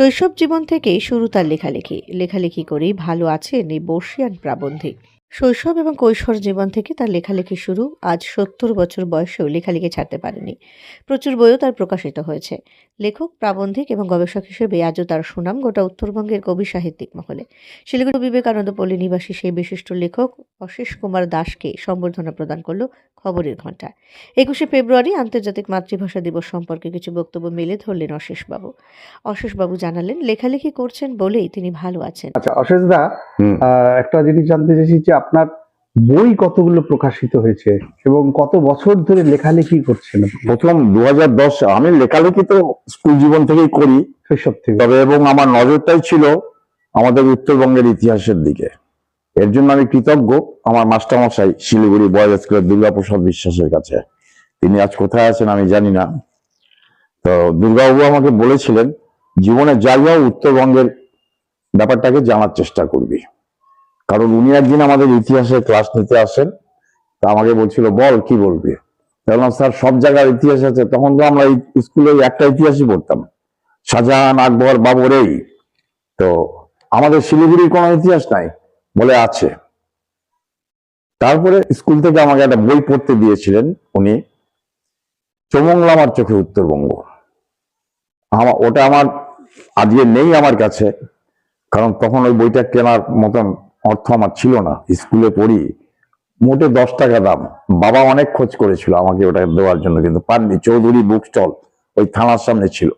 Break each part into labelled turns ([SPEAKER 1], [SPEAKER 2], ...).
[SPEAKER 1] শৈশব জীবন থেকেই শুরু তার লেখালেখি। লেখালেখি করেই ভালো আছেন এই বর্ষিয়ান প্রাবন্ধিক। শৈশব এবং কৈশোর জীবন থেকে তার লেখালেখি শুরু আজ সত্তর বছর বয়সেও লেখালেখি ছাড়তে পারেনি। প্রচুর বইও তার প্রকাশিত হয়েছে। লেখক, প্রাবন্ধিক এবং গবেষক হিসেবে আজও তার সুনাম গোটা উত্তরবঙ্গের কবি সাহিত্যিক মহলে। শিলিগুড়ি বিবেকানন্দ পল্লী নিবাসী সেই বিশিষ্ট লেখক অশেষ কুমার দাসকে সম্বর্ধনা প্রদান করল খবরের ঘণ্টা। একুশে ফেব্রুয়ারি আন্তর্জাতিক মাতৃভাষা দিবস সম্পর্কে কিছু বক্তব্য মেলে ধরলেন অশেষবাবু অশেষবাবু জানালেন লেখালেখি করছেন বলেই তিনি ভালো আছেন।
[SPEAKER 2] আচ্ছা অশেষ দা আহ, একটা জিনিস জানতে চাইছি যে আপনার বই কতগুলো প্রকাশিত হয়েছে এবং কত বছর ধরে লেখালেখি করছেন?
[SPEAKER 3] প্রথম দু হাজার দশ আমি লেখালেখি তো স্কুল জীবন থেকেই করি।
[SPEAKER 2] শৈশব থেকে।
[SPEAKER 3] তবে এবং আমার নজরটাই ছিল আমাদের উত্তরবঙ্গের ইতিহাসের দিকে। এর জন্য আমি কৃতজ্ঞ আমার মাস্টারমশাই শিলিগুড়ি বয়েজ স্কুলের দুর্গাপ্রসাদ বিশ্বাসের কাছে। তিনি আজ কোথায় আছেন আমি জানি না। তো দুর্গাবাবু আমাকে বলেছিলেন, জীবনে যাই হোক উত্তরবঙ্গের ব্যাপারটাকে জানার চেষ্টা করবি। কারণ উনি একদিন আমাদের ইতিহাসের ক্লাস নিতে আসেন, তা আমাকে বলছিল, বল, কি বলবি? বললাম, স্যার, সব জায়গার ইতিহাস আছে। তখন তো আমরা স্কুলে একটা ইতিহাসই পড়তাম। শাহজাহান, আকবর, বাবর, এই। তো আমাদের শিলিগুড়ির কোনো ইতিহাস নাই। বলে আছে। তারপরে স্কুল থেকে আমাকে একটা বই পড়তে দিয়েছিলেন উনি। চমংলামার চোখে উত্তরবঙ্গ। আমার ওটা আমার আজকে নেই আমার কাছে, কারণ তখন ওই বইটা কেনার মতন অর্থ আমার ছিল না। স্কুলে পড়ি, মোটে দশ টাকা দাম। বাবা অনেক খোঁজ করেছিল আমাকে ওটা দেওয়ার জন্য, কিন্তু পাননি। চৌধুরী বুক স্টল ওই থানার সামনে ছিল,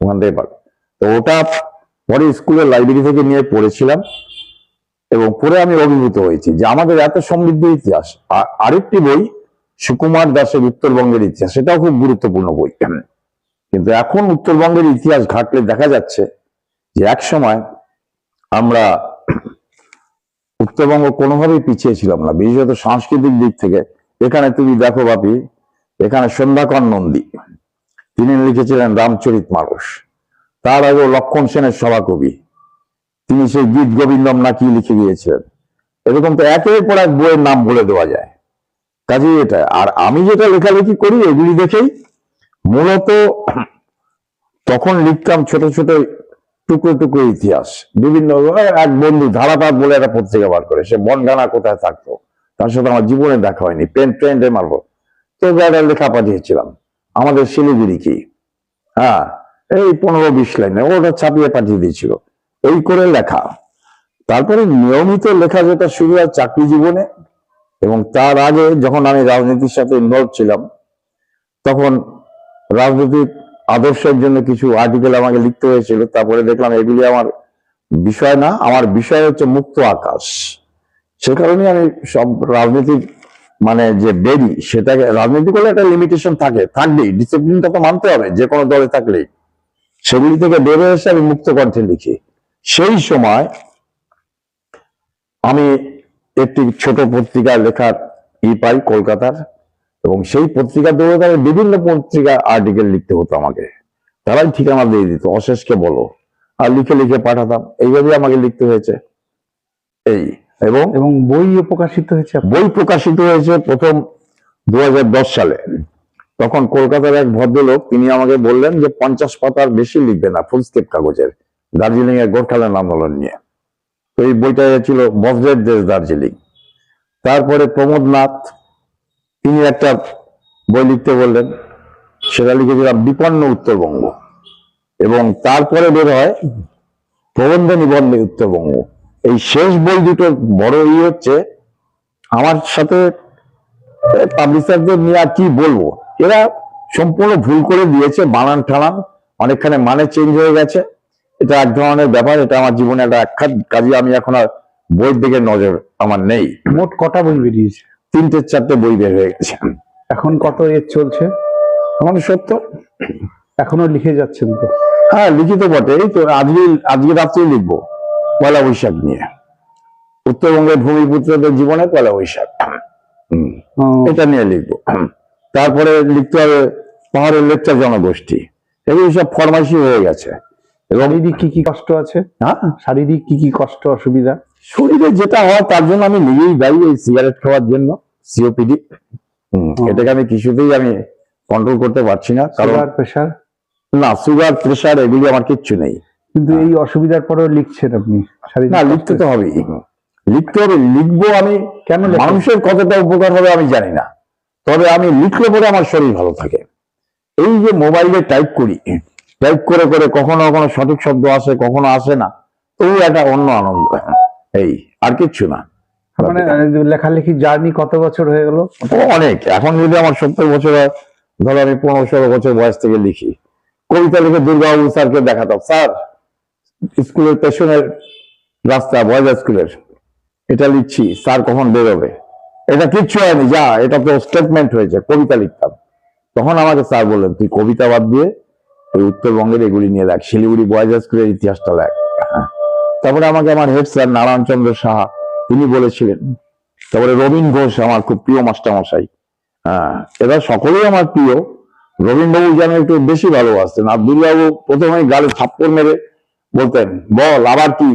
[SPEAKER 3] ওখান থেকে পার তো ওটা পরে স্কুলের লাইব্রেরি থেকে নিয়ে পড়েছিলাম। এবং পরে আমি অভিভূত হয়েছি যে আমাদের এত সমৃদ্ধ ইতিহাস। আর আরেকটি বই, সুকুমার দাসের উত্তরবঙ্গের ইতিহাস, সেটাও খুব গুরুত্বপূর্ণ বই। কিন্তু এখন উত্তরবঙ্গের ইতিহাস ঘাটলে দেখা যাচ্ছে যে এক সময় আমরা উত্তরবঙ্গ কোনোভাবেই পিছিয়ে ছিলাম না, বিশেষত সাংস্কৃতিক দিক থেকে। এখানে তুমি দেখো বাপি, এখানে সন্ধ্যাকর নন্দী, তিনি লিখেছিলেন রামচরিত মানুষ তার আগেও লক্ষণ সেনের সভাকবি। তিনি সেই গীত গোবিন্দম না কি লিখে গিয়েছিলেন এরকম তো একের পর এক বইয়ের নাম বলে দেওয়া যায়। কাজেই এটা, আর আমি যেটা লেখালেখি করি, এগুলি দেখেই মূলত তখন লিখতাম ছোট ছোট টুকরো টুকরো ইতিহাস। বিভিন্ন এক বন্ধু ধারাপাত বলে একটা পত্রিকা বার করে, সে বনগানা কোথায় থাকতো? তার সাথে আমার জীবনে দেখা হয়নি, পেন ট্রেন্ডে মারবো। তো একটা লেখা পাঠিয়েছিলাম। আমাদের শিলিগুড়ি কি? হ্যাঁ এই পনেরো বিশ লাইনে, ওটা ছাপিয়ে পাঠিয়ে দিয়েছিল। এই করে লেখা। তারপরে নিয়মিত লেখা যেটা শুরু হয় চাকরি জীবনে, এবং তার আগে যখন আমি রাজনীতির সাথে ইনভলভ ছিলাম, তখন রাজনৈতিক আদর্শের জন্য কিছু আর্টিকেল আমাকে লিখতে হয়েছিল। তারপরে দেখলাম এগুলি আমার বিষয় না, আমার বিষয় হচ্ছে মুক্ত আকাশ। সে কারণে আমি সব রাজনীতির মানে যে বেরি সেটাকে, রাজনীতি করলে একটা লিমিটেশন থাকে, থাকবেই। ডিসিপ্লিনটা তো মানতে হবে যে কোনো দলে থাকলেই। সেগুলি থেকে বের এসে আমি মুক্ত কণ্ঠে লিখি। সেই সময় আমি একটি ছোট পত্রিকা লেখার ই পাই কলকাতার এবং সেই পত্রিকা দৌড়ে বিভিন্ন পত্রিকা আর্টিকেল লিখতে হতো আমাকে। তারাই ঠিকানা দিয়ে দিত অশেষকে বলো। আর লিখে লিখে পাঠাতাম। এইভাবে আমাকে লিখতে হয়েছে। এই এবং
[SPEAKER 2] এবং বইও প্রকাশিত হয়েছে
[SPEAKER 3] বই প্রকাশিত হয়েছে প্রথম দু হাজার দশ সালে। তখন কলকাতার এক ভদ্রলোক তিনি আমাকে বললেন যে পঞ্চাশ পাতার বেশি লিখবে না ফুলস্কেপ কাগজের। দার্জিলিং এর গোর্খাল্যান্ড আন্দোলন নিয়ে। তো এই বইটা ছিল বজ্রের দেশ দার্জিলিং। তারপরে প্রমোদ নাথ তিনি একটা বই লিখতে বললেন, সেটা লিখেছিলাম বিপন্ন উত্তরবঙ্গ। এবং তারপরে বের হয় প্রবন্ধ নিবন্ধে উত্তরবঙ্গ। এই শেষ বই দুটোর বড় ই হচ্ছে, আমার সাথে পাবলিশারদের নিয়ে আর কি বলব? এরা সম্পূর্ণ ভুল করে দিয়েছে বানান ঠানান অনেকখানে মানে চেঞ্জ হয়ে গেছে। এটা এক ধরনের ব্যাপার এটা আমার জীবনে একটা আখ্যাত কাজে আমি এখন আর বইয়ের দিকে নজর আমার নেই।
[SPEAKER 2] মোট কটা বই বেরিয়েছে?
[SPEAKER 3] তিনটে চারটে বই বের হয়ে গেছে।
[SPEAKER 2] এখন কত এর চলছে?
[SPEAKER 3] আমার সত্য
[SPEAKER 2] এখনও লিখে যাচ্ছেন তো?
[SPEAKER 3] হ্যাঁ লিখিত বটে তো আজকে আজকে রাত্রেই লিখব পয়লা বৈশাখ নিয়ে। উত্তরবঙ্গের ভূমিপুত্রদের জীবনে পয়লা বৈশাখ। এটা নিয়ে লিখব। তারপরে লিখতে হবে পাহাড়ের লেকচার জনগোষ্ঠী। এগুলো সব ফরমাইশি হয়ে গেছে।
[SPEAKER 2] শারীরিক কি কি কষ্ট আছে?
[SPEAKER 3] হ্যাঁ?
[SPEAKER 2] শারীরিক কি কি কষ্ট অসুবিধা?
[SPEAKER 3] শরীরে যেটা হয় তার জন্য আমি নিজেই দায়ী এই সিগারেট খাওয়ার জন্য সিওপিডি এটাকে আমি কিছুতেই আমি কন্ট্রোল করতে পারছি না কারণ
[SPEAKER 2] সুগার প্রেশার
[SPEAKER 3] না সুগার প্রেশার এগুলি আমার কিচ্ছু নেই।
[SPEAKER 2] কিন্তু এই অসুবিধার পরেও লিখছেন আপনি শারীরিক
[SPEAKER 3] না লিখতে তো হবেই। লিখতে হবে লিখব আমি
[SPEAKER 2] কেন
[SPEAKER 3] মানুষের কতটা উপকার হবে আমি জানি না। তবে আমি লিখলে পরে আমার শরীর ভালো থাকে। এই যে মোবাইলে টাইপ করি টাইপ করে করে কখনো কখনো সঠিক শব্দ আসে কখনো আসে না। তো ওই একটা অন্য আনন্দ। এই আর কিচ্ছু না।
[SPEAKER 2] মানে লেখালেখি জার্নি কত বছর হয়ে গেল?
[SPEAKER 3] অনেক। এখন যদি আমার সত্তর বছর হয় ধরো আমি পনেরো ষোলো বছর বয়স থেকে লিখি। কবিতা লিখে দুর্গাবাবু স্যারকে দেখাতাম। স্যার স্কুলের পেছনের রাস্তা বয়েজ স্কুলের এটা লিখছি স্যার কখন বেরোবে? এটা কিচ্ছু হয়নি যা এটা তো স্টেটমেন্ট হয়েছে কবিতা লিখতাম। তখন আমাকে স্যার বললেন তুই কবিতা বাদ দিয়ে ওই উত্তরবঙ্গের এগুলি নিয়ে লেখ শিলিগুড়ি বয়েজ স্কুলের ইতিহাসটা লেখ হ্যাঁ। তারপরে আমাকে আমার হেড স্যার নারায়ণচন্দ্র সাহা তিনি বলেছিলেন তারপরে রবীন ঘোষ আমার খুব প্রিয় মাস্টারমশাই হ্যাঁ। এরা সকলেই আমার প্রিয়। রবীন্দ্রবাবু যেন একটু বেশি ভালোবাসতেন আর দুর্গাবু প্রথমে গালে থাপ্পড় মেরে বলতেন বল আবার কি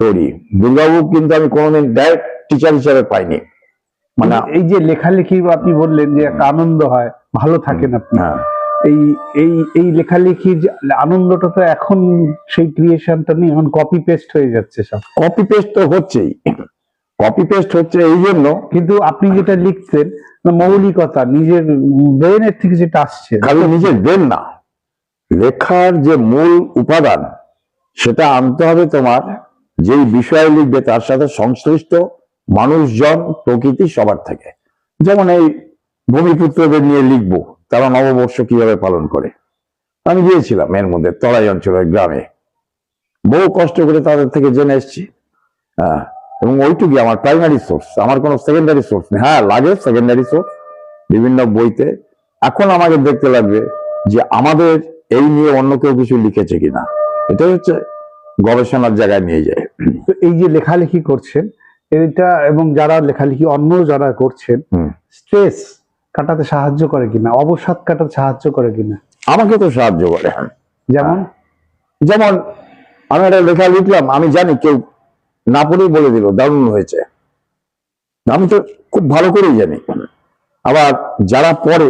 [SPEAKER 3] তৈরি? দুর্গাবু কিন্তু আমি কোনোদিন ডাইরেক্ট টিচার হিসেবে পাইনি। মানে
[SPEAKER 2] এই যে লেখালেখি আপনি বললেন যে একটা আনন্দ হয় ভালো থাকেন আপনি।
[SPEAKER 3] হ্যাঁ।
[SPEAKER 2] এই এই এই লেখালেখির আনন্দটা তো এখন সেই ক্রিয়েশনটা নেই এখন কপি পেস্ট হয়ে যাচ্ছে সব।
[SPEAKER 3] কপি পেস্ট তো হচ্ছেই। কপি পেস্ট হচ্ছে এই জন্য
[SPEAKER 2] কিন্তু আপনি যেটা লিখছেন না, মৌলিকতা নিজের ব্রেনের থেকে যেটা আসছে।
[SPEAKER 3] খালি নিজের দেন না। লেখার যে মূল উপাদান সেটা আনতে হবে তোমার যেই বিষয়ে লিখবে তার সাথে সংশ্লিষ্ট মানুষজন প্রকৃতি সবার থেকে। যেমন এই ভূমিপুত্রদের নিয়ে লিখব। তারা নববর্ষ কীভাবে পালন করে? আমি গিয়েছিলাম এর মধ্যে তরাই অঞ্চলের গ্রামে। বহু কষ্ট করে তাদের থেকে জেনে এসেছি। হ্যাঁ এবং ওইটুকুই আমার প্রাইমারি সোর্স আমার কোনো সেকেন্ডারি সোর্স নেই। হ্যাঁ লাগে সেকেন্ডারি সোর্স বিভিন্ন বইতে। এখন আমাকে দেখতে লাগবে যে আমাদের এই নিয়ে অন্য কেউ কিছু লিখেছে কিনা। এটা হচ্ছে গবেষণার জায়গায় নিয়ে যায়।
[SPEAKER 2] তো এই যে লেখালেখি করছেন এটা এবং যারা লেখালেখি অন্য যারা করছেন স্ট্রেস কাটাতে সাহায্য করে কিনা? অবসাদ কাটাতে সাহায্য করে কিনা?
[SPEAKER 3] আমাকে তো সাহায্য করে।
[SPEAKER 2] যেমন?
[SPEAKER 3] যেমন আমি একটা লেখা লিখলাম আমি জানি কেউ না পড়েই বলে দিল দারুণ হয়েছে। আমি তো খুব ভালো করেই জানি। আবার যারা পড়ে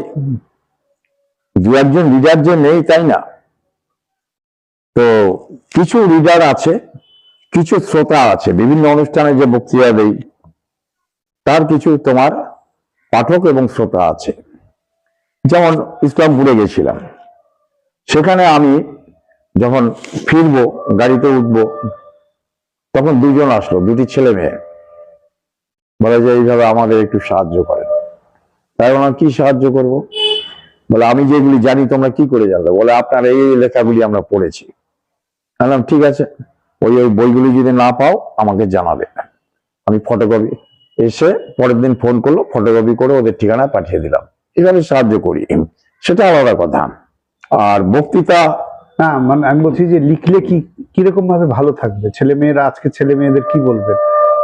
[SPEAKER 3] দু একজন রিডার যে নেই তাই না? তো কিছু রিডার আছে কিছু শ্রোতা আছে বিভিন্ন অনুষ্ঠানে যে বক্তৃতা দেই তার কিছু তোমার পাঠক এবং শ্রোতা আছে। যেমন ইসলামপুরে গেছিলাম। সেখানে আমি যখন ফিরবো, গাড়িতে উঠবো, তখন দুজন আসলো, দুটি ছেলে মেয়ে। বলে যে, এইভাবে আমাদের একটু সাহায্য করেন। তাই ওনার কি সাহায্য করব? বলে, আমি যেগুলি জানি, তোমরা কি করে জানবে? বলে, আপনার এই লেখাগুলি আমরা পড়েছি। ঠিক আছে। ওই ওই বইগুলি যদি না পাও, আমাকে জানাবে। আমি ফটোকপি এসে পরের দিন ফোন করল ফটোকপি করে ওদের ঠিকানায় পাঠিয়ে দিলাম। এভাবে সাহায্য করি। সেটা আলাদা কথা। আর বক্তৃতা
[SPEAKER 2] না মানে আমি বলছি যে লিখলে কি কীরকম ভাবে ভালো থাকবে? ছেলে মেয়েরা আজকে ছেলে মেয়েদের কি বলবে?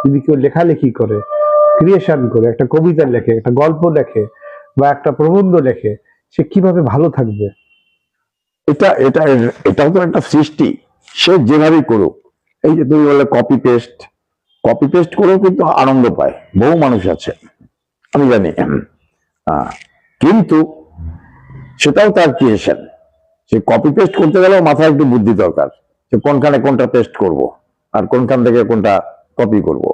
[SPEAKER 2] যদি কেউ লেখালেখি করে ক্রিয়েশন করে একটা কবিতা লেখে একটা গল্প লেখে বা একটা প্রবন্ধ লেখে সে কীভাবে ভালো থাকবে?
[SPEAKER 3] এটা এটা এটাও তো একটা সৃষ্টি। সে যেভাবেই করুক। এই যে তুমি বললে কপি পেস্ট কপি পেস্ট করেও কিন্তু আনন্দ পায়। বহু মানুষ আছে, আমি জানি। কিন্তু সেটাও তার ক্রিয়েশন সে কপি পেস্ট করতে গেলেও মাথায় একটু বুদ্ধি দরকার যে কোনখানে কোনটা পেস্ট করব আর কোনখান থেকে কোনটা কপি করব।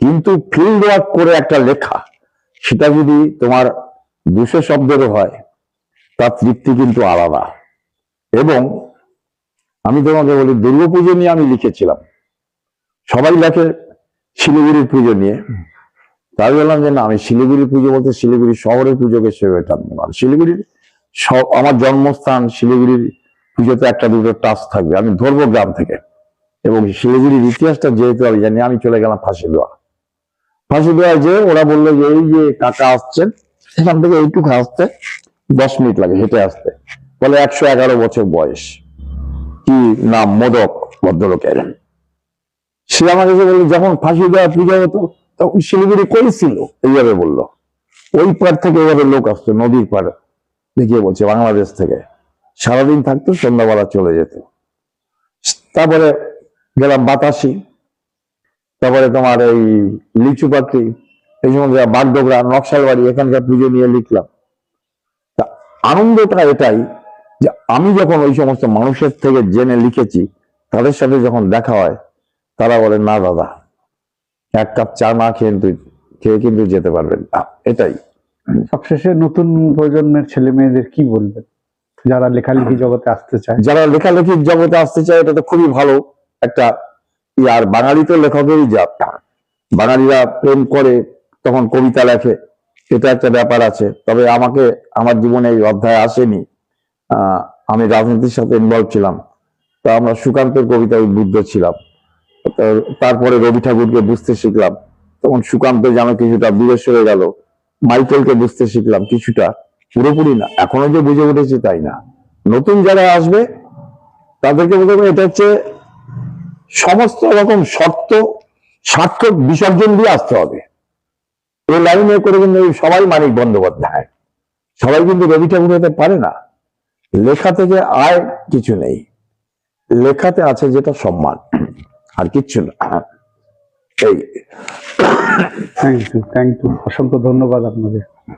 [SPEAKER 3] কিন্তু ফিল্ড ওয়ার্ক করে একটা লেখা, সেটা যদি তোমার দুশো শব্দেরও হয়, তার তৃপ্তি কিন্তু আলাদা। এবং আমি তোমাকে বলি, দুর্গাপুজো নিয়ে আমি লিখেছিলাম। সবাই লেখে শিলিগুড়ির পুজো নিয়ে। তাই বললাম যে না, আমি শিলিগুড়ির পুজো বলতে শিলিগুড়ি শহরের পুজোকে সেভাবে টানবো না। শিলিগুড়ির আমার জন্মস্থান শিলিগুড়ির পুজোতে একটা দুটো টাচ থাকবে। আমি ধরবো গ্রাম থেকে। এবং শিলিগুড়ির ইতিহাসটা যেহেতু আমি জানি, আমি চলে গেলাম ফাঁসি দেওয়া ফাঁসি দেওয়া যে ওরা বলল যে, এই যে কাকা আসছেন সেখান থেকে এইটুকু আসতে দশ মিনিট লাগে হেঁটে আসতে। বলে, একশো এগারো বছর বয়স। কি নাম? মোদক, ভদ্রলোকের। সে বলল, যখন ফাঁসি দেওয়া পূজা হতো তখন শিলিগুড়ি করেছিল। এইভাবে বলল। ওই পার থেকে এইভাবে লোক আসতো, নদীর পার দেখিয়ে বলছে, বাংলাদেশ থেকে। সারাদিন থাকতো, সন্ধ্যাবেলা চলে যেত। তারপরে গেলাম বাতাসি। তারপরে তোমার এই লিচু পাখি এই সময় বাগডোগরা নকশাল বাড়ি এখানকার পুজো নিয়ে লিখলাম। তা আনন্দটা এটাই যে আমি যখন ওই সমস্ত মানুষের থেকে জেনে লিখেছি, তাদের সাথে যখন দেখা হয় তারা বলে না দাদা এক কাপ চা না খেয়ে কিন্তু খেয়ে কিন্তু যেতে পারবেন না। এটাই।
[SPEAKER 2] সবশেষে নতুন প্রজন্মের ছেলে মেয়েদের কি বলবেন? যারা লেখালেখি জগতে আসতে চায়।
[SPEAKER 3] যারা লেখালেখির জগতে আসতে চায় এটা তো খুবই ভালো একটা আর বাঙালি তো লেখকেরই জাত। বাঙালিরা প্রেম করে তখন কবিতা লেখে এটা একটা ব্যাপার আছে। তবে আমাকে আমার জীবনে এই অধ্যায় আসেনি। আহ, আমি রাজনীতির সাথে ইনভলভ ছিলাম। তো আমরা সুকান্তের কবিতা উদ্বুদ্ধ ছিলাম। তারপরে রবি ঠাকুরকে বুঝতে শিখলাম। তখন সুকান্ত যেন কিছুটা দূরে সরে গেল, মাইকেলকে বুঝতে শিখলাম কিছুটা। পুরোপুরি না, এখনও যে বুঝে উঠেছি তাই না। নতুন যারা আসবে, তাদেরকে বলতে এটা হচ্ছে সমস্ত রকম শর্ত সার্থক বিসর্জন দিয়ে আসতে হবে। এই লাইনে করে কিন্তু সবাই মানিক বন্দ্যোপাধ্যায়। সবাই কিন্তু রবি ঠাকুর হতে পারে না। লেখা থেকে আয় কিছু নেই। লেখাতে আছে যেটা সম্মান। আর কিচ্ছু না। এই।
[SPEAKER 2] থ্যাংক ইউ থ্যাংক ইউ অসংখ্য ধন্যবাদ আপনাদের।